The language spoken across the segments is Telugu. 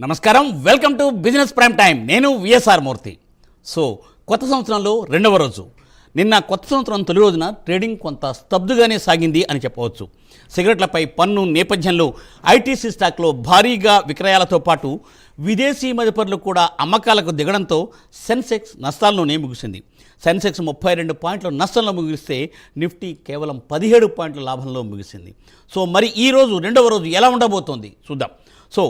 నమస్కారం. Welcome to business prime time నేను విఎస్ఆర్ మూర్తి. సో కొత్త సంవత్సరంలో రెండవ రోజు. నిన్న కొత్త సంవత్సరం తొలి రోజున ట్రేడింగ్ కొంత స్తబ్దుగానే సాగింది అని చెప్పవచ్చు. సిగరెట్లపై పన్ను నేపథ్యంలో ఐటీసీ స్టాక్లో భారీగా విక్రయాలతో పాటు విదేశీ మదుపరులు కూడా అమ్మకాలకు దిగడంతో సెన్సెక్స్ నష్టాల్లోనే ముగిసింది. సెన్సెక్స్ ముప్పై రెండు పాయింట్ల నష్టంలో ముగిస్తే నిఫ్టీ కేవలం పదిహేడు పాయింట్ల లాభంలో ముగిసింది. సో మరి ఈ రోజు రెండవ రోజు ఎలా ఉండబోతోంది? చూద్దాం. సో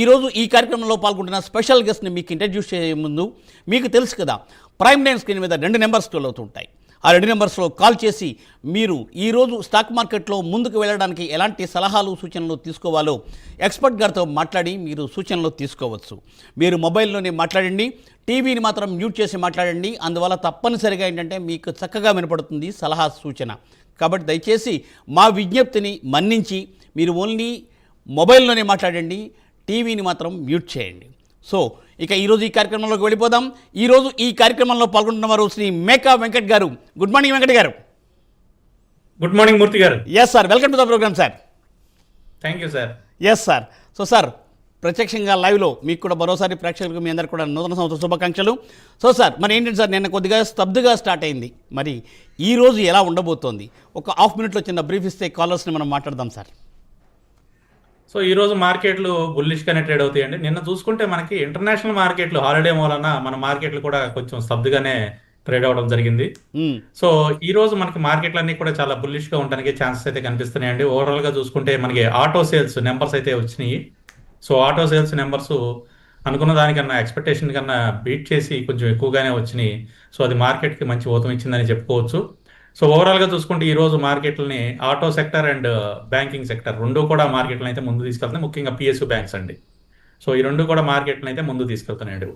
ఈరోజు ఈ కార్యక్రమంలో పాల్గొంటున్న స్పెషల్ గెస్ట్ని మీకు ఇంట్రడ్యూస్ చేసే ముందు మీకు తెలుసు కదా ప్రైమ్ లైన్ స్క్రీన్ మీద రెండు నెంబర్స్ స్టోల్ అవుతుంటాయి. ఆ రెండు నెంబర్స్లో కాల్ చేసి మీరు ఈరోజు స్టాక్ మార్కెట్లో ముందుకు వెళ్ళడానికి ఎలాంటి సలహాలు సూచనలు తీసుకోవాలో ఎక్స్పర్ట్ గారితో మాట్లాడి మీరు సూచనలు తీసుకోవచ్చు. మీరు మొబైల్లోనే మాట్లాడండి టీవీని మాత్రం మ్యూట్ చేసి మాట్లాడండి. అందువల్ల తప్పనిసరిగా ఏంటంటే మీకు చక్కగా వినపడుతుంది సలహా సూచన. కాబట్టి దయచేసి మా విజ్ఞప్తిని మన్నించి మీరు ఓన్లీ మొబైల్లోనే మాట్లాడండి టీవీని మాత్రం మ్యూట్ చేయండి. సో ఇక ఈరోజు ఈ కార్యక్రమంలోకి వెళ్ళిపోదాం. ఈరోజు ఈ కార్యక్రమంలో పాల్గొంటున్న వారు శ్రీ మేకా వెంకట్ గారు. గుడ్ మార్నింగ్ వెంకట్ గారు. Good morning Murthy garu. Yes sir welcome to the programme sir thank you sir yes sir so sir ప్రత్యక్షంగా లైవ్లో మీకు కూడా మరోసారి ప్రేక్షకులకు మీ అందరికీ కూడా నూతన సంవత్సర శుభాకాంక్షలు. సో సార్ మరి ఏంటంటే సార్ నిన్న కొద్దిగా స్తబ్దుగా స్టార్ట్ అయింది. మరి ఈ రోజు ఎలా ఉండబోతోంది? ఒక హాఫ్ మినిట్లో చిన్న బ్రీఫ్ ఇస్తే కాలర్స్ని మనం మాట్లాడదాం సార్ సో ఈ రోజు మార్కెట్లు బుల్లిష్ గానే ట్రేడ్ అవుతాయండి. నిన్న చూసుకుంటే మనకి ఇంటర్నేషనల్ మార్కెట్లు హాలిడే మూలన మన మార్కెట్లు కూడా కొంచెం స్తబ్దుగానే ట్రేడ్ అవడం జరిగింది. సో ఈ రోజు మనకి మార్కెట్లు అన్ని కూడా చాలా బుల్లిష్గా ఉండడానికి ఛాన్సెస్ అయితే కనిపిస్తున్నాయండి. ఓవరాల్గా చూసుకుంటే మనకి ఆటో సేల్స్ నెంబర్స్ అయితే వచ్చినాయి. సో ఆటో సేల్స్ నెంబర్స్ అనుకున్న దానికన్నా ఎక్స్పెక్టేషన్ కన్నా బీట్ చేసి కొంచెం ఎక్కువగానే వచ్చినాయి. సో అది మార్కెట్కి మంచి ఊతం ఇచ్చిందని చెప్పుకోవచ్చు. సో ఓవరాల్గా చూసుకుంటే ఈ రోజు మార్కెట్లని auto sector and banking sector రెండు కూడా మార్కెట్లను అయితే ముందు తీసుకెళ్తున్నాయి. ముఖ్యంగా పిఎస్యు బ్యాంక్స్ అండి. సో ఈ రెండు కూడా మార్కెట్లను అయితే ముందు తీసుకెళ్తున్నాయండి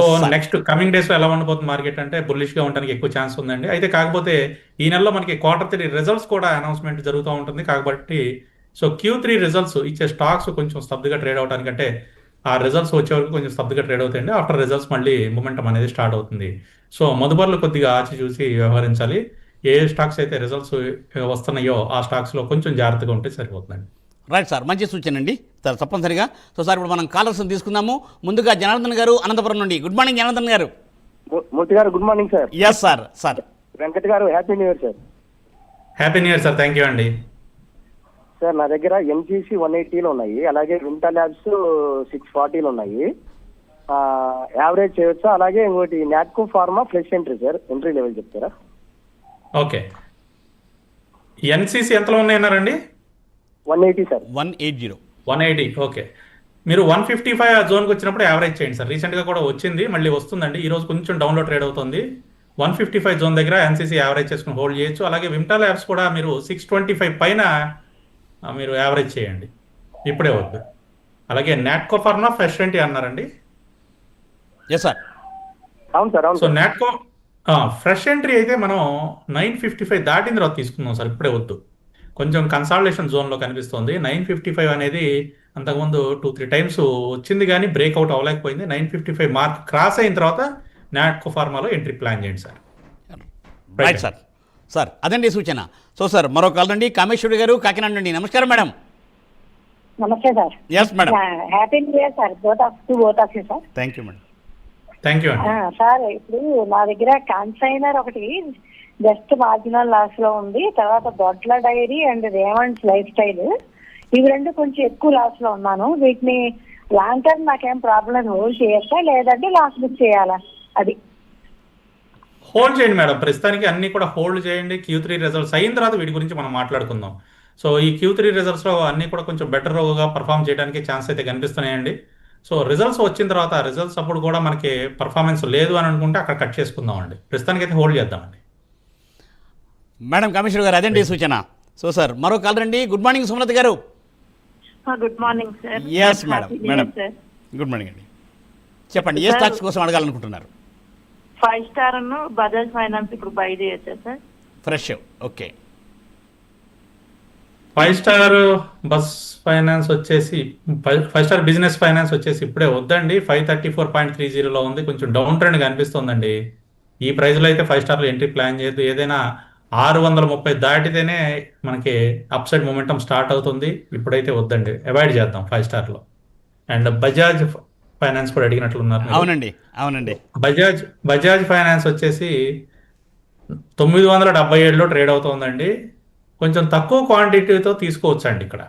సో. నెక్స్ట్ కమింగ్ డేస్లో ఎలా ఉండబోతుంది మార్కెట్ అంటే బుల్లిష్గా ఉండడానికి ఎక్కువ ఛాన్స్ ఉందండి. అయితే కాకపోతే ఈ నెలలో మనకి క్వార్టర్ త్రీ రిజల్ట్స్ కూడా అనౌన్స్మెంట్ జరుగుతూ ఉంటుంది. కాబట్టి సో క్యూ త్రీ రిజల్ట్స్ ఇచ్చే స్టాక్స్ కొంచెం స్తబ్దుగా ట్రేడ్ అవడానికంటే ఆ రిజల్ట్స్ వచ్చే వరకు కొంచెం స్తబ్దుగా ట్రేడ్ అవుతాయండి. ఆఫ్టర్ రిజల్ట్స్ మళ్ళీ మూమెంటం అనేది స్టార్ట్ అవుతుంది. సో మదుబర్లు కొద్దిగా ఆచి చూసి వ్యవహరించాలి. ఏ స్టాక్స్ అయితే రిజల్ట్స్ వస్తున్నాయో ఆ స్టాక్స్లో కొంచెం జాగ్రత్తగా ఉంటే సరిపోతుందండి. రైట్ సార్ మంచి సూచన అండి సార్ తప్పనిసరిగా. సో సార్ ఇప్పుడు మనం కాలర్స్ తీసుకుందాము. ముందుగా జనార్దన్ గారు అనంతపురం నుండి. Good morning Janardhan garu. Murthy garu good morning sir yes sir sir Venkat garu happy new year sir happy new year sir thank you అండి. సార్ నా దగ్గర ఎంజీసీ వన్ ఎయిటీలు ఉన్నాయి. అలాగే వింటా ల్యాబ్స్ సిక్స్ ఫార్టీలు ఉన్నాయి. ఆ, యావరేజ్ చేయొచ్చా? అలాగే ఇంకోటి Natco pharma fresh entry sir entry level చెప్తారా? ఓకే. ఎన్సీసీ ఎంతలో ఉన్నాయన్నారండి? One eighty sir. One eight zero. One eighty okay. మీరు వన్ ఫిఫ్టీ ఫైవ్ జోన్కి వచ్చినప్పుడు యావరేజ్ చేయండి సార్. రీసెంట్గా కూడా వచ్చింది మళ్ళీ వస్తుందండి. ఈ రోజు కొంచెం డౌన్లో ట్రేడ్ అవుతుంది. వన్ ఫిఫ్టీ ఫైవ్ జోన్ దగ్గర ఎన్సీసీ యావరేజ్ చేసుకుని హోల్డ్ చేయొచ్చు. అలాగే విమ్టా ల్యాబ్స్ కూడా మీరు సిక్స్ ట్వంటీ ఫైవ్ పైన ఆ, మీరు యావరేజ్ చేయండి. ఇప్పుడే వద్దు. అలాగే నాట్కో ఫార్మా ఫ్రెష్ ఏంటి అన్నారండి? ఎస్ సార్ అవును సార్ అవును సో నాట్కో ఫ్రెష్ ఎంట్రీ అయితే మనం నైన్ ఫిఫ్టీ ఫైవ్ దాటిన తర్వాత తీసుకుందాం సార్ ఇప్పుడే వద్దు. కొంచెం కన్సాలిడేషన్ జోన్లో కనిపిస్తుంది. నైన్ ఫిఫ్టీ ఫైవ్ అనేది అంతకుముందు టూ త్రీ టైమ్స్ వచ్చింది కానీ breakout అవ్వలేకపోయింది. Nine fifty five mark cross అయిన తర్వాత నాట్కో ఫార్మాలో ఎంట్రీ ప్లాన్ చేయండి సార్. రైట్ సార్ సార్ అదండి సూచన. సో సార్ మరో కాల్ అండి కామేశ్వరి గారు కాకినాడ నుండి. నమస్కారం మేడం. నమస్తే sir yes madam happy new year sir both of to both of you sir thank you madam thank you sir ఇప్పుడు నా దగ్గర కన్సైనర్ ఒకటి జస్ట్ మార్జినల్ లాస్లో ఉంది. తర్వాత బొట్ల dairy and Raymonds lifestyle ఇవి రెండు కొంచెం ఎక్కువ లాస్లో ఉన్నాను. వీటిని లాంగ్ టర్మ్ నాకేం ప్రాబ్లం హోల్డ్ చేయొచ్చా లేదంటే లాస్ బుక్ చేయాలా? అది. హోల్డ్ చేయండి మేడం. ప్రస్తుతానికి అన్ని కూడా హోల్డ్ చేయండి. క్యూ త్రీ రిజల్ట్స్ అయిన తర్వాత వీటి గురించి మనం మాట్లాడుకుందాం. సో ఈ క్యూ త్రీ రిజల్ట్స్లో అన్ని కూడా కొంచెం బెటర్గా పర్ఫామ్ చేయడానికి ఛాన్స్ అయితే కనిపిస్తున్నాయండి. సో రిజల్ట్స్ వచ్చిన తర్వాత రిజల్ట్స్ అప్పుడు కూడా మనకి పర్ఫార్మెన్స్ లేదు అని అనుకుంటే అక్కడ కట్ చేసుకుందాం అండి ప్రస్తుతానికి అయితే హోల్డ్ చేద్దామండి. మేడం కామేశ్వరి గారు అదండి సూచన? సో సార్ మరో కాల్ రండి. Good morning Sumalatha garu. Good morning sir yes madam madam good morning అండి. చెప్పండి ఏ స్టాక్స్ కోసం అడగాలనుకుంటున్నారు? ఫైవ్ స్టార్ బజాజ్ ఫైనాన్స్ ఇప్పుడు బై చేయొచ్చా sir fresh okay five star bus finance వచ్చేసి five five star business finance వచ్చేసి ఇప్పుడే వద్దండి. Five thirty four point three జీరోలో ఉంది. కొంచెం డౌన్ ట్రెండ్ కనిపిస్తుందండి. ఈ ప్రైస్లో అయితే ఫైవ్ స్టార్లో ఎంట్రీ ప్లాన్ చేయదు ఏదైనా ఆరు వందల ముప్పై దాటితేనే మనకి అప్ సైడ్ మూమెంటం స్టార్ట్ అవుతుంది. ఇప్పుడైతే వద్దండి. అవాయిడ్ చేద్దాం ఫైవ్ స్టార్లో. అండ్ బజాజ్ ఫైనాన్స్ కూడా అడిగినట్లున్నారు మీరు. అవునండి. అవునండి. బజాజ్ బజాజ్ ఫైనాన్స్ వచ్చేసి తొమ్మిది వందల డెబ్బై ఏడులో ట్రేడ్ అవుతుందండి. కొంచెం తక్కువ క్వాంటిటీతో తీసుకోవచ్చండి ఇక్కడ.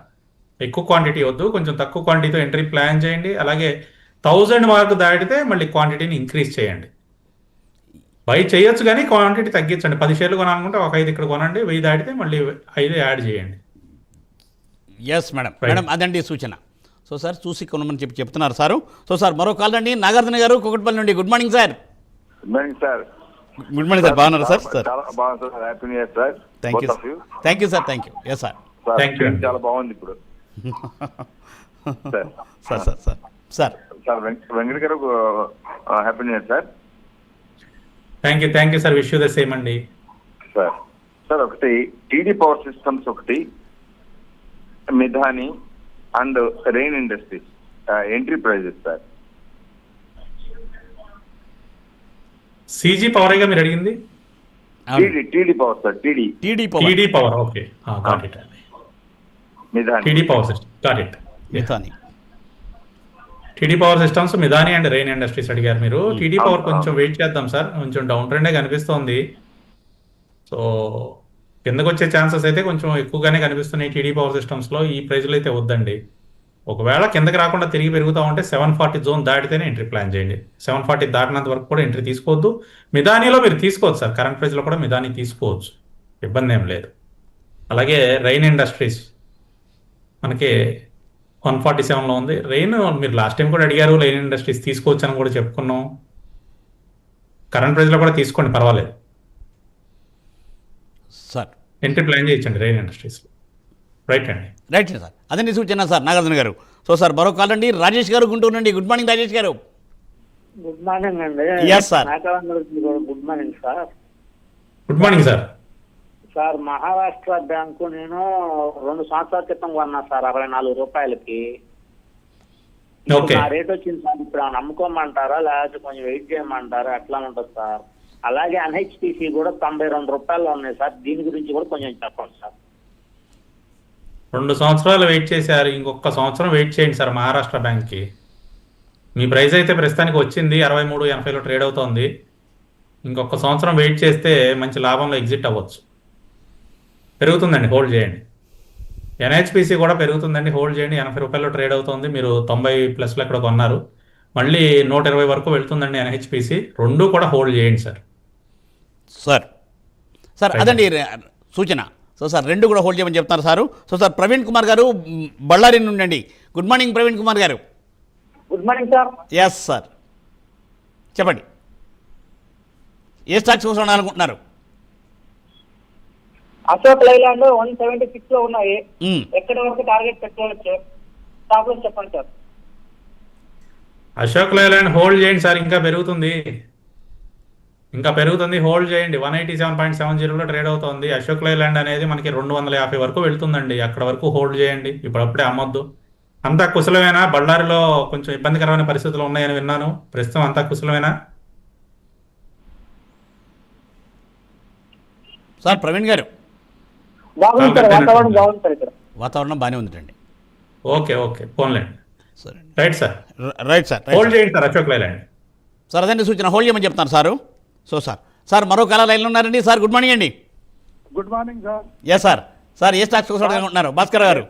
ఎక్కువ క్వాంటిటీ వద్దు కొంచెం తక్కువ క్వాంటిటీతో ఎంట్రీ ప్లాన్ చేయండి అలాగే థౌజండ్ మార్క్ దాటితే మళ్ళీ క్వాంటిటీని ఇంక్రీజ్ చేయండి. బై చేయొచ్చు కానీ క్వాంటిటీ తగ్గించండి. పది షేర్లు కొనాలనుకుంటే ఒక ఐదు ఇక్కడ కొనండి వెయ్యి దాటితే మళ్ళీ ఐదు యాడ్ చేయండి. Yes madam. మేడం అదండి సూచన. సో సార్ చూసి కొనమని చెప్పి చెప్తున్నారు సారు. సో సార్ మరో కాల్ అండి నాగార్జున గారు కుకట్పల్లి నుండి. Good morning sir good morning sir good morning sir బాగున్నారా sir? Sir. Thank you. Thank you sir thank you yes sir Thank you. చాలా బాగుంది ఇప్పుడు. Sir sir sir sir sir sir వెంక- Venkat garu happy new year sir thank you thank you sir wish you the same అండి. సార్ సార్ ఒకటి టీడీ పవర్ సిస్టమ్స్ ఒకటి Midhani and rain industries entry prices sir CG పవరేగా మీరు అడిగింది? TD power sir TD TD power TD power okay got it అండి Midhani TD power system got it Midhani TD power systems Midhani and rain industries అడిగారు మీరు. టీడీ అవును, పవర్ కొంచెం అవును. వెయిట్ చేద్దాం సార్ కొంచెం డౌన్ ట్రెండే కనిపిస్తోంది. సో కిందకు వచ్చే ఛాన్సెస్ అయితే కొంచెం ఎక్కువగానే కనిపిస్తున్నాయి టీడీ పవర్ సిస్టమ్స్లో. ఈ ప్రైజ్లో అయితే వద్దండి. ఒకవేళ కిందకి రాకుండా తిరిగి పెరుగుతా ఉంటే సెవెన్ ఫార్టీ జోన్ దాటితేనే ఎంట్రీ ప్లాన్ చేయండి. సెవెన్ ఫార్టీ దాటినంత వరకు కూడా ఎంట్రీ తీసుకోవద్దు. మిదానీలో మీరు తీసుకోవచ్చు సార్. కరెంట్ ప్రైస్లో కూడా మిదాని తీసుకోవచ్చు. ఇబ్బంది ఏం లేదు. అలాగే రైన్ ఇండస్ట్రీస్ మనకి వన్ ఫార్టీ సెవెన్లో ఉంది. రెయిన్ మీరు లాస్ట్ టైం కూడా అడిగారు లైన్ ఇండస్ట్రీస్ తీసుకోవచ్చు అని కూడా చెప్పుకున్నాం. కరెంట్ ప్రైస్లో కూడా తీసుకోండి పర్వాలేదు. సార్. ఎంట్రీ ప్లాన్ చేయించండి రెయిన్ ఇండస్ట్రీస్ రైట్ అండి రైట్ సార్ అదండి సూచన సార్. నాగార్జున గారు. సో సార్ మరో కాల్ అండి. రాజేష్ గారు గుంటూరు నుండి. Good morning Rajesh garu. Good morning అండి. నాగాలందరికి కూడా good morning sir good morning sir sir Maharashtra bank నేను రెండు సంవత్సరాల క్రితం కొన్నా సార్ అరవై నాలుగు రూపాయలకి. నా రేట్ వచ్చింది సార్. ఇప్పుడు ఏమైనా అమ్ముకోమంటారా లేకపోతే కొంచెం వెయిట్ చేయమంటారా? ఎట్లా ఉంటుంది సార్? అలాగే ఎన్హెచ్పిసి కూడా తొంభై రెండు రూపాయలు ఉన్నాయి సార్. దీని గురించి కూడా కొంచెం చెప్పండి సార్. రెండు సంవత్సరాలు వెయిట్ చేశారు ఇంకొక సంవత్సరం వెయిట్ చేయండి సార్ మహారాష్ట్ర బ్యాంక్కి. మీ ప్రైస్ అయితే ప్రస్తుతానికి వచ్చింది అరవై మూడు ఎనభైలో ట్రేడ్ అవుతోంది. ఇంకొక సంవత్సరం వెయిట్ చేస్తే మంచి లాభంలో ఎగ్జిట్ అవ్వచ్చు. పెరుగుతుందండి హోల్డ్ చేయండి. ఎన్హెచ్పిసి కూడా పెరుగుతుందండి హోల్డ్ చేయండి. ఎనభై రూపాయల్లో ట్రేడ్ అవుతుంది మీరు తొంభై ప్లస్లో ఎక్కడ కొన్నారు. మళ్ళీ నూట ఇరవై వరకు వెళ్తుందండి ఎన్హెచ్పిసి. రెండు కూడా హోల్డ్ చేయండి సార్. Sir sir. అదండి సూచన. సో సార్ రెండు కూడా హోల్డ్ చేయమని చెప్తున్నారు sir. So sir Praveen Kumar garu Ballari నుండి అండి good morning Praveen Kumar garu. Good morning sir yes sir చెప్పండి. ఏ స్టాక్స్ కోసం అనుకుంటున్నారు అశోక్ లైలాండ్ వన్ సెవెంటీ సిక్స్లో ఉన్నాయి. ఎక్కడి వరకు టార్గెట్ పెట్టుకోవచ్చు? చెప్పండి సార్ అశోక్ లేలాండ్ హోల్డ్ చేయండి సార్ ఇంకా పెరుగుతుంది. ఇంకా పెరుగుతుంది. హోల్డ్ చేయండి. One eighty seven point seven జీరోలో ట్రేడ్ అవుతుంది. అశోక్ లేలాండ్ అనేది మనకి రెండు వందల యాభై వరకు వెళ్తుందండి. అక్కడ వరకు హోల్డ్ చేయండి. ఇప్పుడప్పుడే అమ్మొద్దు. అంతా కుశలమేనా? బళ్ళారిలో కొంచెం ఇబ్బందికరమైన పరిస్థితులు ఉన్నాయని విన్నాను. ప్రస్తుతం అంతా కుశలమేనా? సార్ ప్రవీణ్ గారు. వాతావరణం బాగానే ఉందండి ఓకే ఓకే. పోన్లేండి సరే right sir. Right sir hold. చేయండి సార్ అశోక్ లేలాండ్. సార్ అదండి సూచన. హోల్డ్ చేయమని చెప్తున్నారు సారు. So sir. సార్ మరో కాల లైన్లో ఉన్నారండి. సార్ గుడ్ మార్నింగ్ అండి. Good morning sir. Yes sir sir ఏ స్టాక్స్ కోసం అనుకుంటున్నారు భాస్కర్ గారు.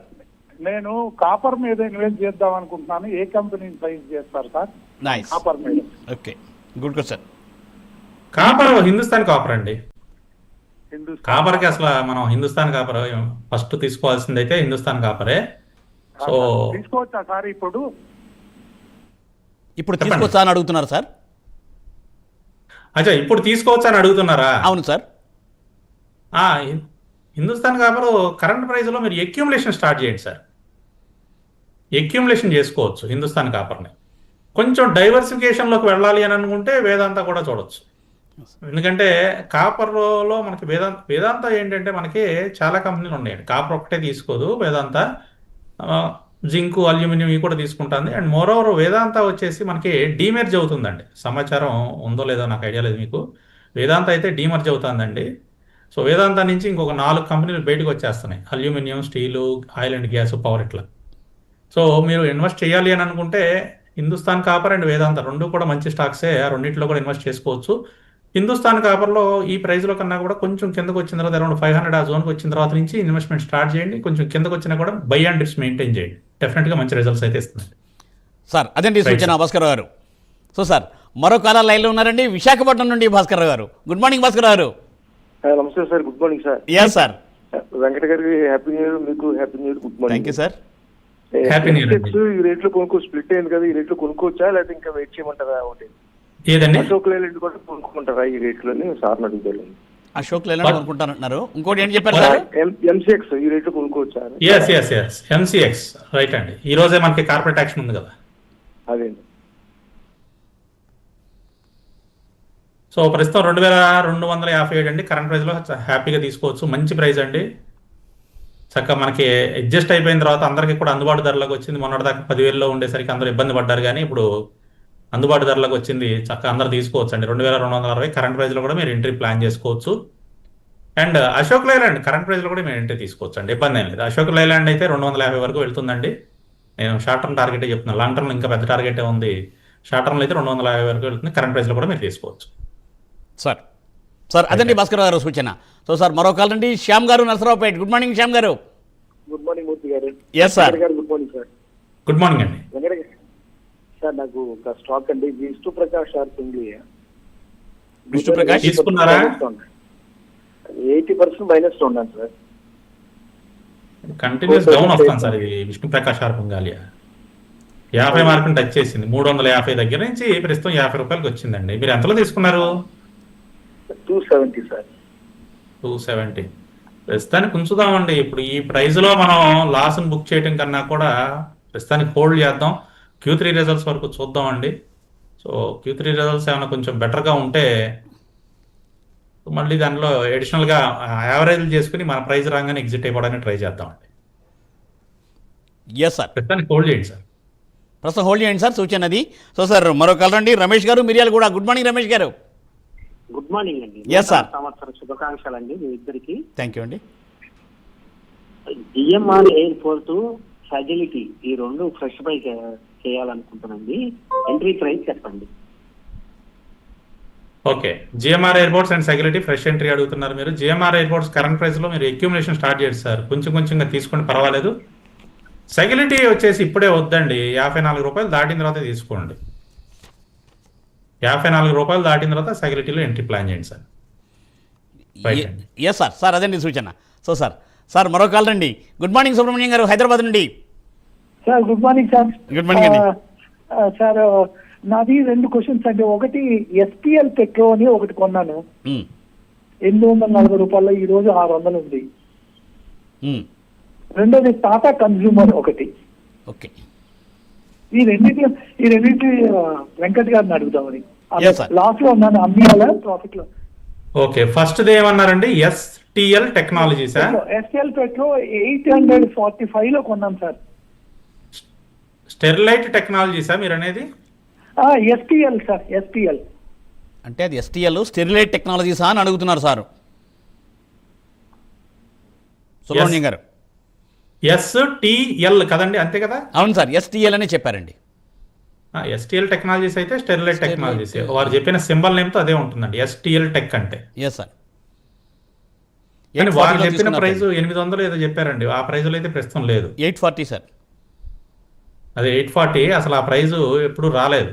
నేను కాపర్ మీద ఇన్వెస్ట్ చేద్దాం అనుకుంటున్నాను. ఏ కంపెనీని సైజ్ చేస్తారు సార్? నైస్ కాపర్ మీద. Okay good question copper Hindustan copper అండి. హిందూస్థాన్. కాపర్కి అసలు మనం హిందుస్థాన్ కాపర్ ఫస్ట్ తీసుకోవాల్సింది అయితే హిందుస్థాన్ కాపరే. సో తీసుకోవచ్చా సార్ ఇప్పుడు? ఇప్పుడు. తీసుకొచ్చా అని అడుగుతున్నారు సార్. అచ్చా ఇప్పుడు తీసుకోవచ్చా అని అడుగుతున్నారా? అవును సార్. హిందుస్థాన్ కాపర్ కరెంట్ ప్రైస్లో మీరు ఎక్యూములేషన్ స్టార్ట్ చేయండి సార్. ఎక్యూములేషన్ చేసుకోవచ్చు హిందుస్థాన్ కాపర్ని. కొంచెం డైవర్సిఫికేషన్లోకి వెళ్ళాలి అని అనుకుంటే వేదాంత కూడా చూడొచ్చు. ఎందుకంటే కాపర్లో మనకి వేదాంత వేదాంత ఏంటంటే మనకి చాలా కంపెనీలు ఉన్నాయండి కాపర్ ఒకటే తీసుకోదు వేదాంత జింకు అల్యూమినియం ఇవి కూడా తీసుకుంటుంది. అండ్ మోర్ ఓవర్ వేదాంత వచ్చేసి మనకి డీమెర్జ్ అవుతుందండి. సమాచారం ఉందో లేదో నాకు ఐడియా లేదు మీకు. వేదాంత అయితే డీమర్జ్ అవుతుందండి. సో వేదాంత నుంచి ఇంకొక నాలుగు కంపెనీలు బయటకు వచ్చేస్తున్నాయి. Aluminium steel oil and gas power ఇట్లా. సో మీరు ఇన్వెస్ట్ చేయాలి అని అనుకుంటే హిందుస్థాన్ కాపర్ అండ్ వేదాంత రెండు కూడా మంచి స్టాక్సే. ఆ రెండింటిలో కూడా ఇన్వెస్ట్ చేసుకోవచ్చు. హిందుస్థాన్ కాపర్లో ఈ ప్రైస్లో కన్నా కూడా కొంచెం కిందకు వచ్చిన తర్వాత అరౌండ్ ఫైవ్ హండ్రెడ్ ఆ జోన్కి వచ్చిన తర్వాత నుంచి ఇన్వెస్ట్మెంట్ స్టార్ట్ చేయండి. కొంచెం కిందకు వచ్చినా కూడా బై అండ్ డిప్స్ మెయింటైన్ చేయండి. డెఫినెట్గా మంచి రిజల్ట్స్ అయితే ఇస్తుంది. సార్ అదండి సూచన భాస్కర్ గారు. సో సార్ మరో కాలర్ లైన్లో ఉన్నారండి విశాఖపట్నం నుండి భాస్కర్ గారు. గుడ్ మార్నింగ్ భాస్కర్ గారు. నమస్తే sir good morning sir. Yes sir Venkata గారికి హ్యాపీ న్యూ ఇయర్ మీకు happy new year good thank morning you sir New Year అండి. ఈ రేట్లో కొనుక్కో స్ప్లిట్ అయింది కదా ఈ రేట్లో కొనుక్కోవచ్చా లేకపోతే ఇంకా వెయిట్ చేయమంటారా ఒకటి ఏదండి? అశోక్ లేలండ్ కూడా కొనుక్కోమంటారా ఈ రేట్లోని సార్ అడుగుతాను అశోక్ లేలాండ్ అనుకుంటానంటున్నారు ఇంకోటి ఏం చెప్పారు sir? MCX కొనుక్కోవచ్చా. Yes yes yes MCX right అండి. ఈ రోజే మనకి కార్పొరేట్ యాక్షన్ ఉంది కదా. అదే సో ప్రస్తుతం రెండు వేల రెండు వందల యాభై ఏడు అండి. కరెంట్ ప్రైస్లో హ్యాపీగా తీసుకోవచ్చు. మంచి ప్రైస్ అండి. చక్కగా మనకి అడ్జస్ట్ అయిపోయిన తర్వాత అందరికీ కూడా అందుబాటు ధరలకు వచ్చింది. మొన్నటిదాకా పదివేలలో ఉండేసరికి అందరూ ఇబ్బంది పడ్డారు కానీ ఇప్పుడు అందుబాటు ధరలకు వచ్చింది. చక్కగా అందరూ తీసుకోవచ్చు అండి రెండు వేల రెండు వందల అరవై కరెంట్ ప్రైస్లో కూడా మీరు ఎంట్రీ ప్లాన్ చేసుకోవచ్చు. అండ్ అశోక్ లైలాండ్ కరెంట్ ప్రైస్లో కూడా మీరు ఎంట్రీ తీసుకోవచ్చు అండి ఇబ్బంది ఏం లేదు. అశోక్ లైలాండ్ అయితే రెండు వందల యాభై వరకు వెళ్తుందండి. నేను షార్ట్ టర్మ్ టార్గెటే చెప్తున్నాను లాంగ్ టర్మ్ ఇంకా పెద్ద టార్గెటే ఉంది. షార్ట్ టర్మ్లో అయితే రెండు వందల యాభై వరకు వెళ్తుంది. కరెంట్ ప్రైస్లో కూడా మీరు తీసుకోవచ్చు. సార్ సార్ అదండి భాస్కర్ గారు సూచన. సో సార్ మరో కాల్ అండి. శ్యామ్ గారు నరసరావుపేట. గుడ్ మార్నింగ్ శ్యామ్ గారు. Good morning Murthy garu. Yes sir garu good morning sir. Good morning అండి. సార్ నాకు ఒక స్టాక్ అండి. విష్ణు ప్రకాష్ సార్ సింగ్లీ. విష్ణు ప్రకాష్? తీసుకున్నారా? ఎయిటీ పర్సెంట్ మైనస్లో ఉన్నాను సార్. కంటిన్యూస్ డౌన్ వస్తాను సార్ ఇది విష్ణు ప్రకాష్ ఆర్పంగాలియా యాభై మార్కుని టచ్ చేసింది. మూడు వందల యాభై దగ్గర నుంచి ప్రస్తుతం యాభై రూపాయలకి వచ్చిందండి. మీరు ఎంతలో తీసుకున్నారు? Two seventy sir. Two seventy ప్రస్తుతానికి ఉంచుదామండి. ఇప్పుడు ఈ ప్రైస్లో మనం లాస్ బుక్ చేయడం కన్నా కూడా ప్రస్తుతానికి హోల్డ్ చేద్దాం. క్యూ త్రీ రిజల్ట్స్ వరకు చూద్దామండి. సో క్యూ త్రీ రిజల్ట్స్ ఏమైనా కొంచెం బెటర్గా ఉంటే మళ్ళీ దానిలో అడిషనల్గా యావరేజ్ చేసుకుని మన ప్రైస్ రాగానే ఎగ్జిట్ అయిపోవడానికి ట్రై చేద్దామండి. ఎస్ సార్ ప్రస్తుతానికి హోల్డ్ చేయండి సార్ ప్రస్తుతం హోల్డ్ చేయండి సార్ సూచన అది. సో సార్ మరో కాల్ అండి రమేష్ గారు మిరియాలు కూడా good morning Ramesh garu. Good morning అండి. Yes, sir. సంవత్సర శుభాకాంక్షలు అండి మీ ఇద్దరికి. థ్యాంక్ యూ అండి. జిఎంఆర్ ఎయిర్పోర్ట్ ఫెసిలిటీ ఈ రెండు ఫ్రెష్ బై చేయాలనుకుంటున్నాండి ఎంట్రీ ప్రైస్ చెప్పండి. Okay. GMR airports and security fresh entry అడుగుతున్నారు మీరు. జిఎంఆర్ ఎయిర్పోర్ట్స్ కరెంట్ ప్రైస్లో మీరు అక్యూమిలేషన్ స్టార్ట్ చేయండి సార్. కొంచెం కొంచెంగా తీసుకుంటే పర్వాలేదు. సెక్యూరిటీ వచ్చేసి ఇప్పుడే వద్దండి. యాభై నాలుగు రూపాయలు దాటిన తర్వాత తీసుకోండి. యాభై నాలుగు రూపాయలు దాటిన తర్వాత సెక్యూరిటీలో ఎంట్రీ ప్లాన్ చేయండి సార్. ఎస్ సార్ సార్ అదండి సూచన. సో సార్ సార్ మరో కాల్ రండి. Good morning Subrahmanyam garu. Hyderabad నుండి. Sir good morning sir. ఆ, ఆ, సార్ నాది రెండు క్వశ్చన్స్ అండి. ఒకటి ఎస్పీఎల్ పెట్రో అని ఒకటి కొన్నాను. మ్, ఎనిమిది వందల నలభై రూపాయలు ఈ రోజు ఆరు వందలు ఉంది. మ్, రెండోది టాటా కన్జ్యూమర్ ఒకటి. ఓకే ఈ రెండింటి ఈ రెండింటి వెంకట్ గారిని అడుగుదామని. Yes, sir. లాస్లో ఉన్నాను అమ్మియాల ప్రాఫిట్లో. ఓకే ఫస్ట్ ఏమన్నారండి? STL టెక్నాలజీసా SPL petro eight hundred forty ఫైవ్లో కొన్నాను సార్ స్టెరిలైట్ టెక్నాలజీసా మీరు అనేది ఎస్పీఎల్ సార్ ఎస్పీఎల్ అంటే అది ఎస్టీఎల్ స్టెరిలైట్ టెక్నాలజీసా అని అడుగుతున్నారు సార్. సుబ్రహ్మణ్యం గారు. ఎస్టిఎల్ కదండి అంతే కదా? అవును సార్ ఎస్టీఎల్ అనే చెప్పారండి. ఎస్టిఎల్ టెక్నాలజీస్ అయితే స్టెరిలైట్ టెక్నాలజీస్. వారు చెప్పిన సింబల్ నేమ్తో అదే ఉంటుందండి ఎస్టిఎల్ టెక్ అంటే. ఎస్ సార్ వారు చెప్పిన ప్రైస్ ఎనిమిది వందలు ఏదో చెప్పారండి ఆ ప్రైస్ అయితే ప్రస్తుతం లేదు. ఎయిట్ ఫార్టీ సార్ అది ఎయిట్ ఫార్టీ అసలు ఆ ప్రైస్ ఎప్పుడు రాలేదు.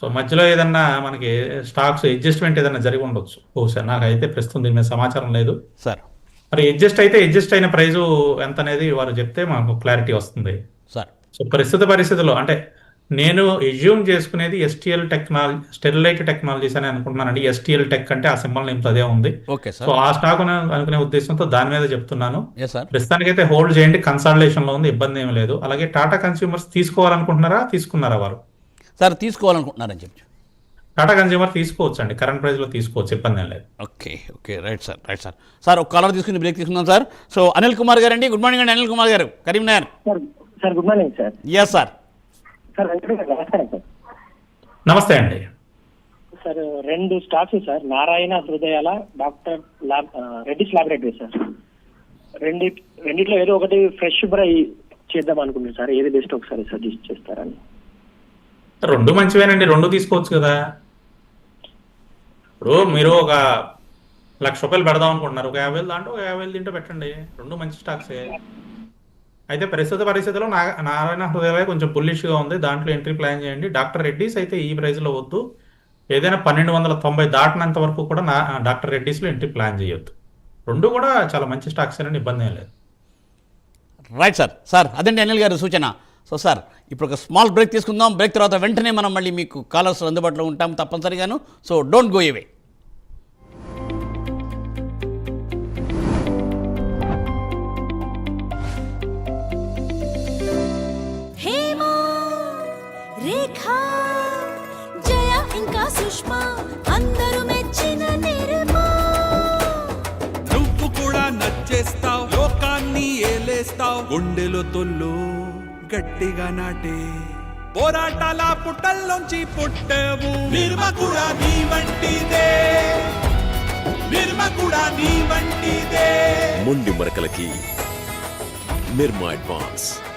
సో మధ్యలో ఏదన్నా మనకి స్టాక్స్ అడ్జస్ట్మెంట్ ఏదన్నా జరిగి ఉండొచ్చు. బహుశా నాకైతే ప్రస్తుతం దీని మీద సమాచారం లేదు. సార్. మరి అడ్జస్ట్ అయితే అడ్జస్ట్ అయిన ప్రైస్ ఎంత అనేది వారు చెప్తే మాకు క్లారిటీ వస్తుంది. సార్. సో ప్రస్తుత పరిస్థితుల్లో అంటే నేను ఎజ్యూమ్ చేసుకునేది ఎస్టిఎల్ టెక్నాలజీ స్టెరిలైట్ టెక్నాలజీస్ అని అనుకుంటున్నానండి. ఎస్టిఎల్ టెక్ అంటే ఆ సింబల్ నేమ్ అదే ఉంది. ఓకే సో ఆ స్టాక్ అనుకునే ఉద్దేశంతో దాని మీద చెప్తున్నాను. ఎస్ సార్ ప్రస్తుతానికైతే హోల్డ్ చేయండి. కన్సల్టేషన్లో ఉంది. ఇబ్బంది ఏమీ లేదు. అలాగే టాటా కన్స్యూమర్స్ తీసుకోవాలనుకుంటున్నారా? తీసుకున్నారా వారు? సార్ తీసుకోవాలనుకుంటున్నారని చెప్పి. టాటా కన్స్యూమర్ తీసుకోవచ్చు అండి కరెంట్ ప్రైస్లో తీసుకోవచ్చు. ఇబ్బంది ఏం లేదు. Okay okay right sir right sir sir ఒక కాలర్ తీసుకుని బ్రేక్ తీసుకుందాం సార్ సో అనిల్ కుమార్ గారు అండి గుడ్ మార్నింగ్ అండి అనిల్ కుమార్ గారు. Karimnagar sir sir good morning sir yes sir sir నమస్కారం సార్ నమస్తే అండి. సార్ రెండు stocks sir Narayana Hrudayala doctor lab Reddy's laboratory sir. రెండి రెండిట్లో ఏదో ఒకటి ఫ్రెష్ ఫ్రై చేద్దాం అనుకుంటున్నాను సార్ ఏది బెస్ట్ ఒకసారి సజెస్ట్ చేస్తారని. రెండు మంచివేనండి రెండు తీసుకోవచ్చు కదా. ఇప్పుడు మీరు ఒక లక్ష రూపాయలు పెడదాం అనుకుంటున్నారు ఒక యాభై వేలు దాంట్లో ఒక యాభై వేలు తింటూ పెట్టండి రెండు మంచి స్టాక్సే. అయితే ప్రస్తుత పరిస్థితిలో నా నారాయణ హృదయాలయ కొంచెం పుల్లిష్గా ఉంది. దాంట్లో ఎంట్రీ ప్లాన్ చేయండి. డాక్టర్ రెడ్డిస్ అయితే ఈ ప్రైస్లో వద్దు. ఏదైనా పన్నెండు వందల తొంభై దాటినంత వరకు కూడా నా డాక్టర్ రెడ్డిస్లో ఎంట్రీ ప్లాన్ చేయొద్దు. రెండు కూడా చాలా మంచి స్టాక్స్ అని ఇబ్బంది లేదు. రైట్ సార్ సార్ అదండి అనిల్ గారు సూచన. సో సార్ ఇప్పుడు ఒక స్మాల్ బ్రేక్ తీసుకుందాం. బ్రేక్ తర్వాత వెంటనే మనం మళ్ళీ మీకు కాలర్స్ అందుబాటులో ఉంటాం తప్పనిసరిగాను. సో డోంట్ గో ఇవే జయ ఇంకా సుష్మా అందరూ మెచ్చిన నిర్మా. నువ్వు కూడా నచ్చేస్తావు లోకాన్ని ఏలేస్తావు గుండెలో తొల్లు గట్టిగా నాటే. పోరాటాల పుట్టల్లోంచి పుట్టావు. నిర్మ కూడా నీ వంటిదే. నిర్మ కూడా నీ వంటిదే. మొండి మరకలకి నిర్మా అడ్వాన్స్.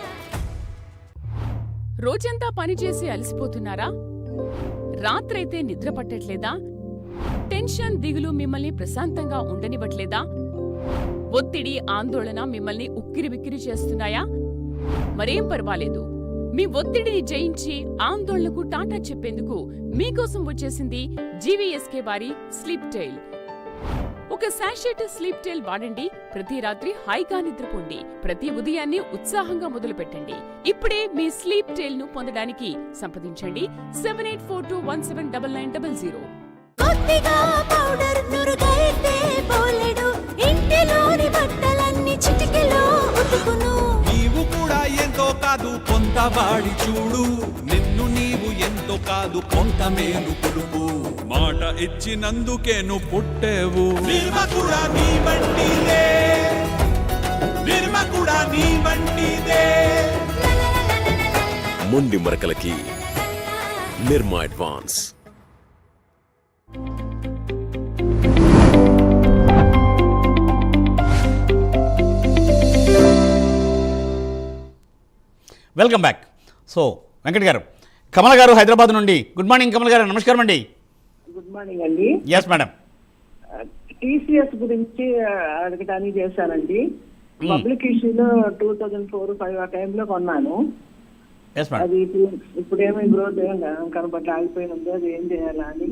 రోజంతా పనిచేసి అలసిపోతున్నారా? రాత్రైతే నిద్ర పట్టట్లేదా? టెన్షన్ దిగులు మిమ్మల్ని ప్రశాంతంగా ఉండనివ్వట్లేదా? ఒత్తిడి ఆందోళన మిమ్మల్ని ఉక్కిరిబిక్కిరి చేస్తున్నాయా? మరేం పర్వాలేదు. మీ ఒత్తిడిని జయించి ఆందోళనకు టాటా చెప్పేందుకు మీకోసం వచ్చేసింది జీవీఎస్కే వారి స్లీప్ టైల్. ఒక శాషెట్ స్లీప్ టైల్ వాడండి. ప్రతి రాత్రి హాయిగా నిద్రపోండి. ప్రతి ఉదయాన్నే ఉత్సాహంగా మొదలు పెట్టండి ఇప్పుడే మీ స్లీప్ టైల్ను పొందడానికి సంప్రదించండి. Seven eight four two one seven double nine double zero. కొద్దిగా పౌడర్ నురుగైతే పోలెడు. ఇంటిలోని బట్టలన్నీ చిటికెలో ఉతుకును. నీవు కూడా ఎంతో కాదు కొంతవాడి చూడు. నిన్ను నీవు ఎంతో కాదు కొంత మేలు కొలుపు. మాట ఇచ్చినందుకే నువ్వు పుట్టేవు. నిర్మ కూడా నీ వంటిదే. నిర్మ కూడా నీ వంటిదే. మొండి మరకలకి Nirma advance. Welcome back. So Venkat గారు కమల్ గారు హైదరాబాద్ నుండి. గుడ్ మార్నింగ్ కమల్ గారు నమస్కారం అండి. గుడ్ మార్నింగ్ అండి. ఎస్ మేడం టీసీఎస్ గురించి అడగడానికి చేశానండి. Hmm. పబ్లిక్ ఇష్యూలో టూ థౌజండ్ ఫోర్ ఫైవ్ ఆ టైంలో కొన్నాను. అది ఇప్పుడు ఇప్పుడేమో గ్రోత్ ఏం కనబట్ల ఆగిపోయిన ఉంది అది ఏం చేయాలా అని.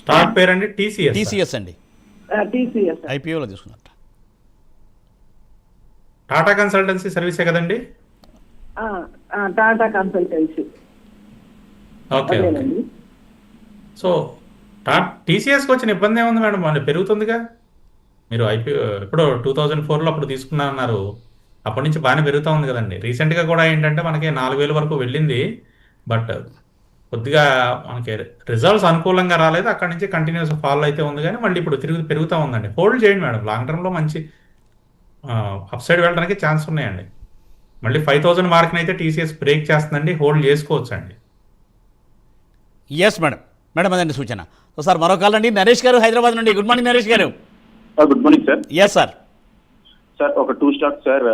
స్టాక్ పేరండి టీసీఎస్. టీసీఎస్ అండి. టీసీఎస్. ఐపీఓలో తీసుకున్నట్ట టాటా కన్సల్టెన్సీ సర్వీసే కదండి? టాటా కన్సల్టెన్సీ. ఓకే సో టా టీసీఎస్కి వచ్చిన ఇబ్బంది ఏముంది మేడం? మళ్ళీ పెరుగుతుందిగా? మీరు ఐపీఓ ఎప్పుడో టూ థౌజండ్ ఫోర్లో అప్పుడు తీసుకున్నారన్నారు. అప్పటి నుంచి బాగానే పెరుగుతూ ఉంది కదండి. రీసెంట్గా కూడా ఏంటంటే మనకి నాలుగు వేల వరకు వెళ్ళింది. బట్ కొద్దిగా మనకి రిజల్ట్స్ అనుకూలంగా రాలేదు. అక్కడి నుంచి కంటిన్యూస్ ఫాలో అయితే ఉంది కానీ మళ్ళీ ఇప్పుడు తిరిగి పెరుగుతూ ఉందండి. హోల్డ్ చేయండి మేడం. లాంగ్ టర్మ్లో మంచి అప్ సైడ్ వెళ్ళడానికి ఛాన్స్ ఉన్నాయండి. మళ్ళీ ఫైవ్ థౌజండ్ మార్క్ని అయితే టీసీఎస్ బ్రేక్ చేస్తుందండి హోల్డ్ చేసుకోవచ్చు అండి ఎస్ మేడం మేడం అదండి సూచన. సార్ మరో కాల్ అండి నరేష్ గారు హైదరాబాద్ నుండి. గుడ్ మార్నింగ్ నరేష్ గారు. Good morning sir yes sir sir ఒక two stock sir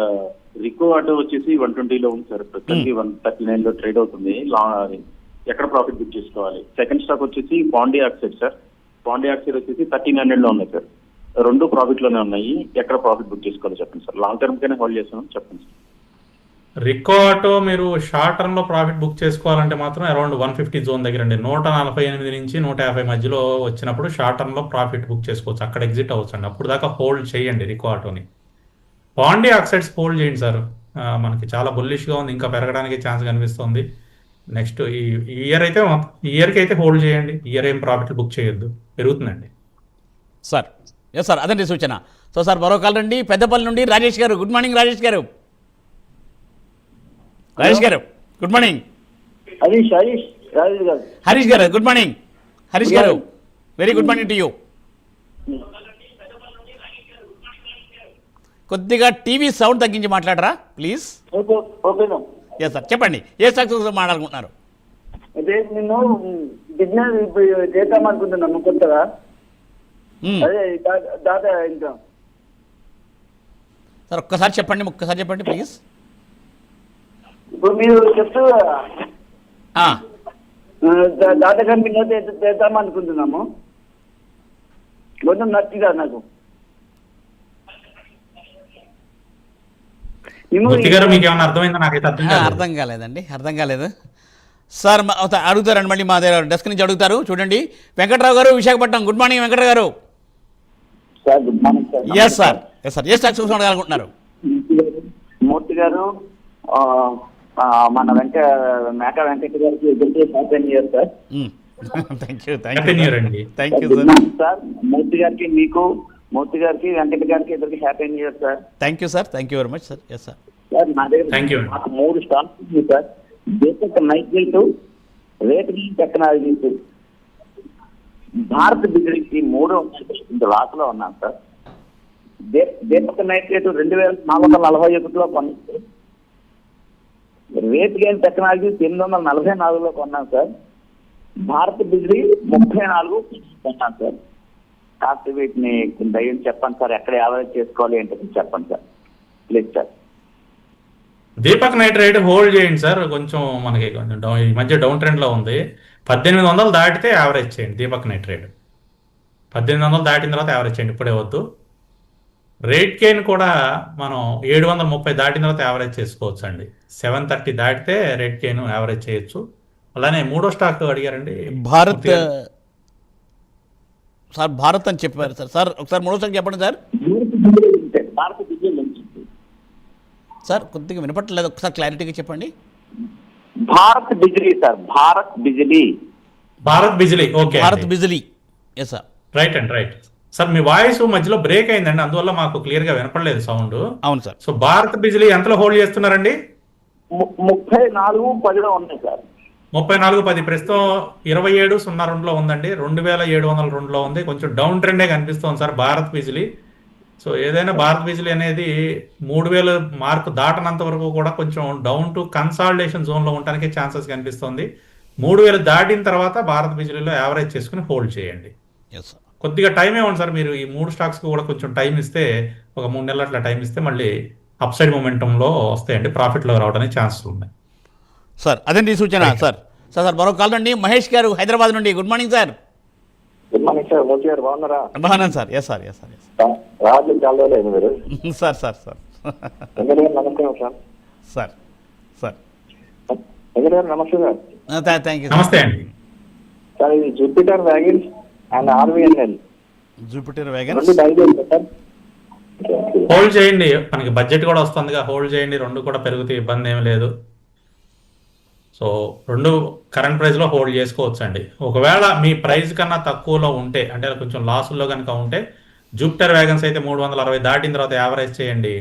Rico Auto వచ్చేసి వన్ ట్వంటీలో ఉంది సార్ ప్రస్తుతానికి వన్ థర్టీ నైన్లో ట్రేడ్ అవుతుంది. లా- ఎక్కడ ప్రాఫిట్ బుక్ చేసుకోవాలి? సెకండ్ స్టాక్ వచ్చేసి Pondy oxide sir Pondy oxide వచ్చేసి థర్టీన్ హండ్రెడ్లో ఉన్నాయి సార్ రెండు ప్రాఫిట్లోనే ఉన్నాయి. ఎక్కడ ప్రాఫిట్ బుక్ చేసుకోవాలో చెప్పండి సార్ లాంగ్ టర్మ్ కైనా హోల్డ్ చేస్తాను చెప్పండి సార్ రికో ఆటో మీరు షార్ట్ టర్మ్లో ప్రాఫిట్ బుక్ చేసుకోవాలంటే మాత్రం అరౌండ్ వన్ ఫిఫ్టీ జోన్ దగ్గర అండి. నూట నలభై ఎనిమిది నుంచి నూట యాభై మధ్యలో వచ్చినప్పుడు షార్ట్ టర్మ్లో ప్రాఫిట్ బుక్ చేసుకోవచ్చు. అక్కడ ఎగ్జిట్ అవ్వచ్చు అండి. అప్పుడు దాకా హోల్డ్ చేయండి రికో ఆటోని పాండి ఆక్సైడ్స్ హోల్డ్ చేయండి సార్. మనకి చాలా బుల్లిష్గా గా ఉంది. ఇంకా పెరగడానికి ఛాన్స్ కనిపిస్తుంది. నెక్స్ట్ ఈ ఇయర్ అయితే ఇయర్కి అయితే హోల్డ్ చేయండి. ఇయర్ ఏం ప్రాఫిట్ బుక్ చేయొద్దు. పెరుగుతుందండి. సార్ ఎస్ సార్ అదండి సూచన. సో సార్ మరో కాల్ పెద్దపల్లి నుండి రాజేష్ గారు. గుడ్ మార్నింగ్ రాజేష్ గారు. రాజేష్ గారు గుడ్ మార్నింగ్ హరీష్ హరీష్ గారు. హరీష్ గారు గుడ్ మార్నింగ్ హరీష్ గారు very good morning to you కొద్దిగా టీవీ సౌండ్ తగ్గించి మాట్లాడరా ప్లీజ్ ఓకే ఎస్ సార్ చెప్పండి ఏ స్టాక్స్ గురించి మాట్లాడుకుంటున్నారు? నేను బిజినెస్ చేద్దాం అనుకుంటున్నాను కొత్తగా. అదే దాదా ఇంకా సార్ ఒక్కసారి చెప్పండి ఒక్కసారి చెప్పండి ప్లీజ్ ఇప్పుడు మీరు చెప్తూ ఆ, డాటా కంపెనీలో చేద్దాం అనుకుంటున్నాము కొంచెం నచ్చిగా నాకు మేము మూర్తి గారు మీకు ఏమైనా అర్థమైందో నాకైతే అర్థం కాలేదండి అర్థం కాలేదు సార్ అడుగుతారండి మళ్ళీ మా దగ్గర డెస్క్ నుంచి అడుగుతారు చూడండి వెంకట్రావు గారు విశాఖపట్నం గుడ్ మార్నింగ్ వెంకట గారు morning sir yes sir yes sir ఏ స్టాక్స్ చూసుకోవాలనుకుంటున్నారు మూర్తి గారు మన వెంక మేక వెంకట గారికి ఇద్దరికి happy new year sir. Thank you thank అండి. Thank sir. మూర్తి గారికి మీకు మూర్తి గారికి వెంకట గారికి ఇద్దరికి happy new year sir. Thank you sir thank you very much sir yes sir sir నా దగ్గర. మాకు మూడు స్టాక్స్ ఉంది sir. Basic night rating technologies Bharat ఈ మూడు ఇంత లాస్లో ఉన్నాను సార్. దే- దీపక్ నైట్రేట్ రెండు వేల నాలుగు వందల నలభై ఒకటిలో కొన్నాను రేట్ గేమ్ టెక్నాలజీ తొమ్మిది వందల నలభై నాలుగులో కొన్నాను సార్. భారత్ బిజిలీ ముప్పై నాలుగు కొన్నాను సార్. కాస్త వీటిని దయ్యం చెప్పండి సార్ ఎక్కడ యావరేజ్ చేసుకోవాలి ఏంటో చెప్పండి sir. Please sir. Deepak nitrate hold చేయండి సార్ కొంచెం మనకి కొంచెం డౌన్ ఈ మధ్య డౌన్ ట్రెండ్లో ఉంది. పద్దెనిమిది వందలు దాటితే యావరేజ్ చేయండి దీపక్ నైట్రేట్ పద్దెనిమిది వందలు దాటిన తర్వాత యావరేజ్ చేయండి ఇప్పుడే వద్దు. రేట్ గెయిన్ కూడా మనం ఏడు వందల ముప్పై దాటిన తర్వాత యావరేజ్ చేసుకోవచ్చు అండి సెవెన్ థర్టీ దాటితే రేట్ గెయిన్ యావరేజ్ చేయొచ్చు. అలానే మూడో స్టాక్ అడిగారండి. భారత్. సార్ భారత్ అని చెప్పారు సార్. సార్ ఒకసారి మూడోసారి చెప్పండి సార్. భారత బిజిలీ లిమిటెడ్ సార్ కొద్దిగా వినపట్లేదు ఒకసారి క్లారిటీగా చెప్పండి. Bharat Bijlee sir. Bharat Bijlee. Bharat Bijlee okay Bharat Bijlee. Yes sir right అండి రైట్ సార్ మీ వాయిస్ మధ్యలో బ్రేక్ అయిందండి అందువల్ల మాకు క్లియర్గా వినపడలేదు సౌండ్. అవును సార్. సో భారత్ బిజిలీ ఎంతలో హోల్డ్ చేస్తున్నారండి? ముప్పై నాలుగు పదిలో ఉన్నాయి సార్. ముప్పై నాలుగు పది ప్రస్తుతం ఇరవై ఏడు సున్నా రెండులో ఉందండి రెండు వేల ఏడు వందల రెండులో ఉంది. కొంచెం డౌన్ ట్రెండే కనిపిస్తుంది సార్ భారత్ బిజిలీ. సో ఏదైనా భారత్ బిజిలీ అనేది మూడు వేల మార్కు దాటనంత వరకు కూడా కొంచెం డౌన్ టు కన్సాలిడేషన్ జోన్లో ఉండడానికి ఛాన్సెస్ కనిపిస్తుంది. మూడు వేలు దాటిన తర్వాత భారత్ బిజిలీలో యావరేజ్ చేసుకుని హోల్డ్ చేయండి. ఎస్ సార్ కొద్దిగా టైం ఇవ్వండి సార్? మీరు ఈ మూడు స్టాక్స్కి కూడా కొంచెం టైం ఇస్తే ఒక మూడు నెలల అట్లా టైం ఇస్తే మళ్ళీ అప్ సైడ్ మొమెంటంలో వస్తాయండి. ప్రాఫిట్లో రావడానికి ఛాన్సెస్ ఉన్నాయి. సార్ అదండి సూచన? సార్ సార్ సార్ మరో కాల్ అండి మహేష్ గారు హైదరాబాద్ నుండి. Good morning sir. Good morning sir Modi గారు బాగున్నారా? బాగున్నాను sir. Yes sir yes sir yes Raju చాలా లేదు మీరు. Sir sir sir. నమస్కారం సార్. Sir sir. నమస్తే సార్. థ్యాంక్ యూ నమస్తే అండి. సార్ ఇది Jupiter wagons and RVNL. Jupiter wagon hold చేయండి. మనకి బడ్జెట్ కూడా వస్తుందిగా హోల్డ్ చేయండి. రెండు కూడా పెరుగుతాయి. ఇబ్బంది ఏమి లేదు. సో రెండు కరెంట్ ప్రైస్లో హోల్డ్ చేసుకోవచ్చు అండి ఒకవేళ మీ ప్రైస్ కన్నా తక్కువలో ఉంటే అంటే కొంచెం లాసుల్లో కనుక ఉంటే జూపిటర్ వ్యాగన్స్ అయితే మూడు వందల అరవై దాటిన తర్వాత యావరేజ్ చేయండి.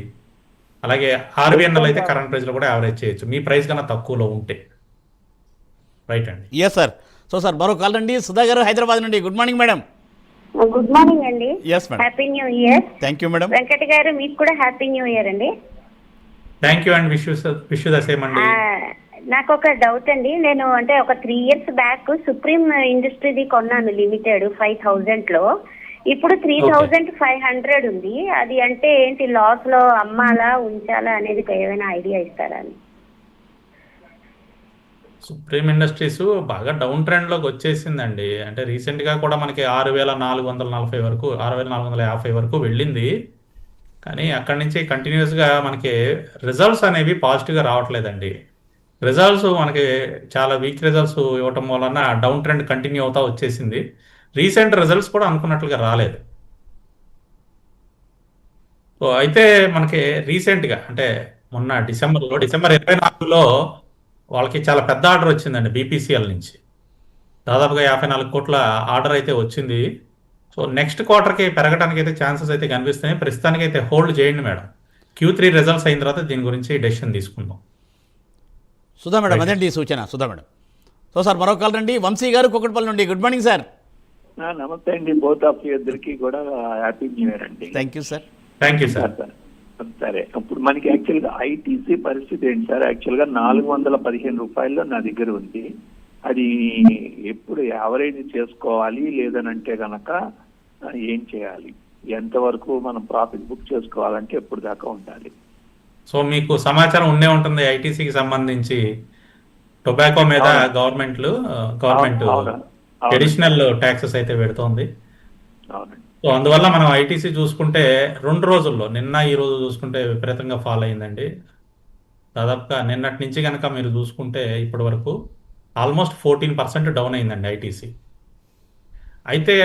అలాగే ఆర్బిఎన్ఎల్ అయితే కరెంట్ ప్రైస్లో కూడా యావరేజ్ చేయొచ్చు. మీ ప్రైస్ కన్నా తక్కువలో ఉంటే. రైట్ అండి? ఎస్ సార్ సో సార్ మరో కాల్ అండి సుధా గారు హైదరాబాద్ నుండి. Good morning madam good morning అండి. Happy new year thank you madam Venkata గారు మీకు కూడా హ్యాపీ న్యూ ఇయర్ అండి. Thank you and wish wish the same అండి. నాకు ఒక డౌట్ అండి. నేను అంటే ఒక త్రీ ఇయర్స్ బ్యాక్ సుప్రీం ఇండస్ట్రీది కొన్నాను లిమిటెడ్ ఫైవ్ థౌజండ్లో. ఇప్పుడు త్రీ థౌజండ్ ఫైవ్ హండ్రెడ్ ఉంది. అది అంటే ఏంటి లాస్లో అమ్మాలా ఉంచాలా అనేది ఏమైనా ఐడియా ఇస్తారా అని సుప్రీం ఇండస్ట్రీస్ బాగా డౌన్ ట్రెండ్లోకి వచ్చేసిందండి. అంటే రీసెంట్గా కూడా మనకి ఆరు వేల నాలుగు వందల నలభై వరకు ఆరు వేల నాలుగు వందల యాభై వరకు వెళ్ళింది. కానీ అక్కడి నుంచి కంటిన్యూస్గా మనకి రిజల్ట్స్ అనేవి పాజిటివ్గా రావట్లేదండి. రిజల్ట్స్ మనకి చాలా వీక్ రిజల్ట్స్ ఇవ్వటం వలన డౌన్ ట్రెండ్ కంటిన్యూ అవుతా వచ్చేసింది. రీసెంట్ రిజల్ట్స్ కూడా అనుకున్నట్లుగా రాలేదు. సో అయితే మనకి రీసెంట్గా అంటే మొన్న డిసెంబర్లో డిసెంబర్ ఇరవై నాలుగులో వాళ్ళకి చాలా పెద్ద ఆర్డర్ వచ్చిందండి బీపీసీఎల్ నుంచి. దాదాపుగా యాభై నాలుగు కోట్ల ఆర్డర్ అయితే వచ్చింది. సో నెక్స్ట్ క్వార్టర్కి పెరగడానికి అయితే ఛాన్సెస్ అయితే కనిపిస్తున్నాయి. ప్రస్తుతానికి అయితే హోల్డ్ చేయండి మేడం. క్యూ త్రీ రిజల్ట్స్ అయిన తర్వాత దీని గురించి డెసిషన్ తీసుకుందాం. సుధా మేడం అదండి ఈ సూచన? సుధా మేడం. సో సార్ మరో కాల్ రండి. వంశీ గారు కుక్కటిపల్లి నుండి. Good morning sir. నమస్తే అండి. బోత్ ఆఫ్ ఇద్దరికి కూడా హ్యాపీ న్యూ ఇయర్ అండి. Thank you sir. Thank you sir. సరే ఇప్పుడు మనకి యాక్చువల్గా ఐటీసీ పరిస్థితి ఏంటి సార్? యాక్చువల్గా నాలుగు వందల పదిహేను రూపాయల్లో నా దగ్గర ఉంది. అది ఎప్పుడు యావరేజ్ చేసుకోవాలి లేదనంటే గనక ఏం చేయాలి? ఎంతవరకు మనం ప్రాఫిట్ బుక్ చేసుకోవాలంటే ఎప్పుడు దాకా ఉండాలి? సో మీకు సమాచారం ఉండే ఉంటుంది ఐటీసీకి సంబంధించి. టొబాకో మీద. గవర్నమెంట్లు గవర్నమెంట్ అవును. అడిషనల్ ట్యాక్సెస్ అయితే పెడుతోంది. అవునండి. సో అందువల్ల మనం ఐటీసీ చూసుకుంటే రెండు రోజుల్లో నిన్న ఈ రోజు చూసుకుంటే విపరీతంగా ఫాల్ అయిందండి. దాదాపుగా నిన్నటి నుంచి కనుక మీరు చూసుకుంటే ఇప్పటి వరకు ఆల్మోస్ట్ ఫోర్టీన్ పర్సెంట్ డౌన్ అయిందండి ఐటీసీ. అయితే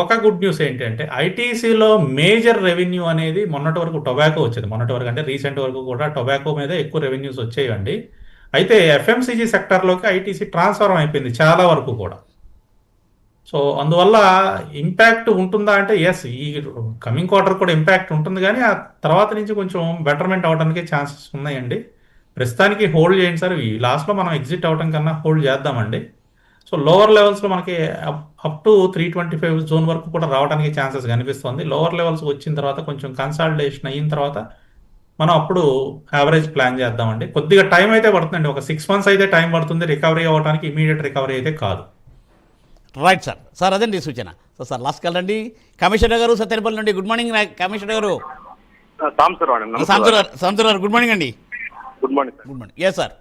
ఒక గుడ్ న్యూస్ ఏంటంటే ఐటీసీలో మేజర్ రెవెన్యూ అనేది మొన్నటి వరకు టొబాకో వచ్చేది. మొన్నటి వరకు అంటే రీసెంట్ వరకు కూడా టొబాకో మీద ఎక్కువ రెవెన్యూస్ వచ్చేయండి. అయితే ఎఫ్ఎంసీజీ సెక్టర్లోకి ఐటీసీ ట్రాన్స్ఫర్ అయిపోయింది చాలా వరకు కూడా. సో అందువల్ల ఇంపాక్ట్ ఉంటుందా అంటే ఎస్ ఈ కమింగ్ క్వార్టర్ కూడా ఇంపాక్ట్ ఉంటుంది కానీ ఆ తర్వాత నుంచి కొంచెం బెటర్మెంట్ అవడానికి ఛాన్సెస్ ఉన్నాయండి. ప్రస్తుతానికి హోల్డ్ చేయండి సార్. ఈ లాస్ట్లో మనం ఎగ్జిట్ అవడం కన్నా హోల్డ్ చేద్దామండి. సో లోవర్ లెవెల్స్లో మనకి up to three twenty five zone వరకు కూడా రావడానికి ఛాన్సెస్ కనిపిస్తుంది. లోవర్ లెవెల్స్ వచ్చిన తర్వాత కొంచెం కన్సాలిడేషన్ అయిన తర్వాత మనం అప్పుడు యావరేజ్ ప్లాన్ చేద్దామండి. కొద్దిగా టైం అయితే పడుతుందండి. ఒక సిక్స్ మంత్స్ అయితే టైం పడుతుంది. రికవరీ అవ్వడానికి ఇమీడియట్ రికవరీ అయితే కాదు. Right sir. సార్ అదండి సూచన? సో సార్ లాస్ట్కి వెళ్ళండి కమిషనర్ గారు సత్యనపల్లి నుండి గుడ్ మార్నింగ్ కమిషనర్ గారు. సాంసర్ సాంసర్ గారు గుడ్ మార్నింగ్ అండి. Good morning good morning. ఏ సార్.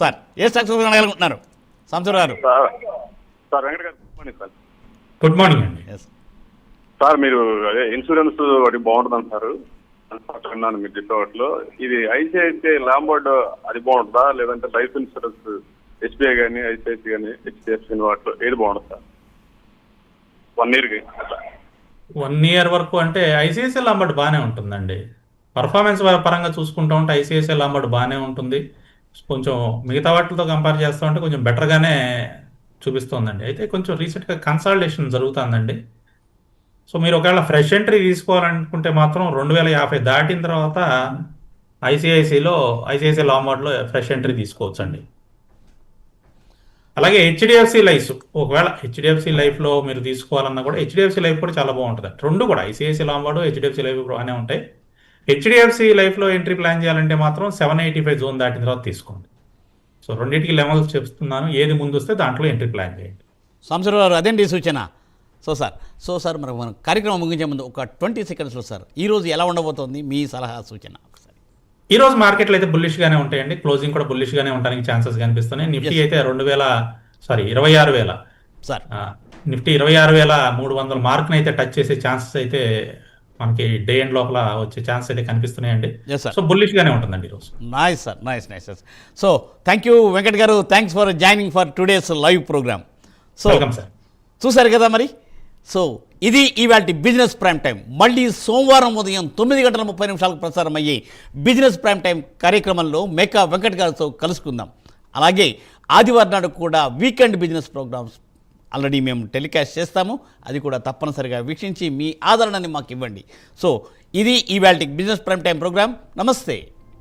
సార్ ఏ సక్సెస్ అడగలుగుతున్నారు సాంసర్ గారు. సార్ సార్ వెంకట గారు good morning sir. Good morning అండి. సార్ మీరు అదే ఇన్సూరెన్స్ ఒకటి బాగుంటుంది అంటారు విన్నాను మీరు చెప్పే వాటిలో. ఇది ఐసిఐసిఐ లాంబోర్డ్ అది బాగుంటుందా? లేదంటే లైఫ్ ఇన్సూరెన్స్ ఎస్బీఐ కానీ ఐసిఐసి కానీ హెచ్డిఎఫ్సి వాటిలో ఏది బాగుంటుంది సార్ వన్ ఇయర్కి వన్ ఇయర్ వరకు అంటే ఐసిఐసిఎల్ లాంబర్డ్ బాగానే ఉంటుందండి పర్ఫార్మెన్స్ పరంగా చూసుకుంటా ఉంటే ఐసిఐసిఎల్ లాంబర్డ్ బాగానే ఉంటుంది కొంచెం మిగతా వాటితో కంపేర్ చేస్తూ ఉంటే కొంచెం బెటర్గానే చూపిస్తోందండి అయితే కొంచెం రీసెంట్గా కన్సల్టేషన్ జరుగుతుందండి సో మీరు ఒకవేళ ఫ్రెష్ ఎంట్రీ తీసుకోవాలనుకుంటే మాత్రం రెండు వేల యాభై దాటిన తర్వాత ఐసిఐసిలో ఐసిఐసిఐ లాంబర్డ్లో ఫ్రెష్ ఎంట్రీ తీసుకోవచ్చండి అలాగే హెచ్డిఎఫ్సి లైఫ్ ఒకవేళ హెచ్డిఎఫ్సి లైఫ్లో మీరు తీసుకోవాలన్నా కూడా హెచ్డిఎఫ్సి లైఫ్ కూడా చాలా బాగుంటుంది. రెండు కూడా ఐసిఐసి లాంబార్డు హెచ్డిఎఫ్సి లైఫ్ బాగానే ఉంటాయి. హెచ్డిఎఫ్సి లైఫ్లో ఎంట్రీ ప్లాన్ చేయాలంటే మాత్రం సెవెన్ ఎయిటీ ఫైవ్ జోన్ దాటిన తర్వాత తీసుకోండి. సో రెండింటికి లెవెల్స్ చెప్తున్నాను. ఏది ముందు వస్తే దాంట్లో ఎంట్రీ ప్లాన్ చేయండి. సంవత్సరాలు గారు అదేంటి సూచన? సో సార్ సో సార్ మరి మనం కార్యక్రమం ముగించే ముందు ఒక ట్వంటీ సెకండ్స్లో సార్ ఈరోజు ఎలా ఉండబోతోంది మీ సలహా సూచన? ఈ రోజు మార్కెట్లు అయితే బుల్లిష్ గానే ఉంటాయండి. క్లోజింగ్ కూడా బుల్లిష్ గానే ఉండడానికి ఛాన్సెస్ కనిపిస్తున్నాయి. నిఫ్టీ అయితే రెండు వేల సారీ ఇరవై ఆరు వేల. సార్ నిఫ్టీ ఇరవై ఆరు వేల మూడు వందల మార్క్ని అయితే టచ్ చేసే ఛాన్సెస్ అయితే మనకి డే ఎండ్ లోపల వచ్చే ఛాన్స్ అయితే కనిపిస్తున్నాయండి. సో బుల్లిష్ గానే ఉంటుందండి ఈరోజు nice sir nice nice sir so thank you Venkat గారు. Thanks for joining for today's live program so welcome sir చూశారు కదా మరి? సో ఇది ఇవాటి బిజినెస్ ప్రైమ్ టైం. మళ్ళీ సోమవారం ఉదయం తొమ్మిది గంటల ముప్పై నిమిషాలకు ప్రసారం అయ్యే బిజినెస్ ప్రైమ్ టైం కార్యక్రమంలో మేకా వెంకట్ గారితో కలుసుకుందాం. అలాగే ఆదివారం నాడు కూడా వీకెండ్ బిజినెస్ ప్రోగ్రామ్స్ ఆల్రెడీ మేము టెలికాస్ట్ చేస్తాము. అది కూడా తప్పనిసరిగా వీక్షించి మీ ఆదరణని మాకు ఇవ్వండి. సో ఇది ఇవాళ బిజినెస్ ప్రైమ్ టైం ప్రోగ్రామ్. నమస్తే.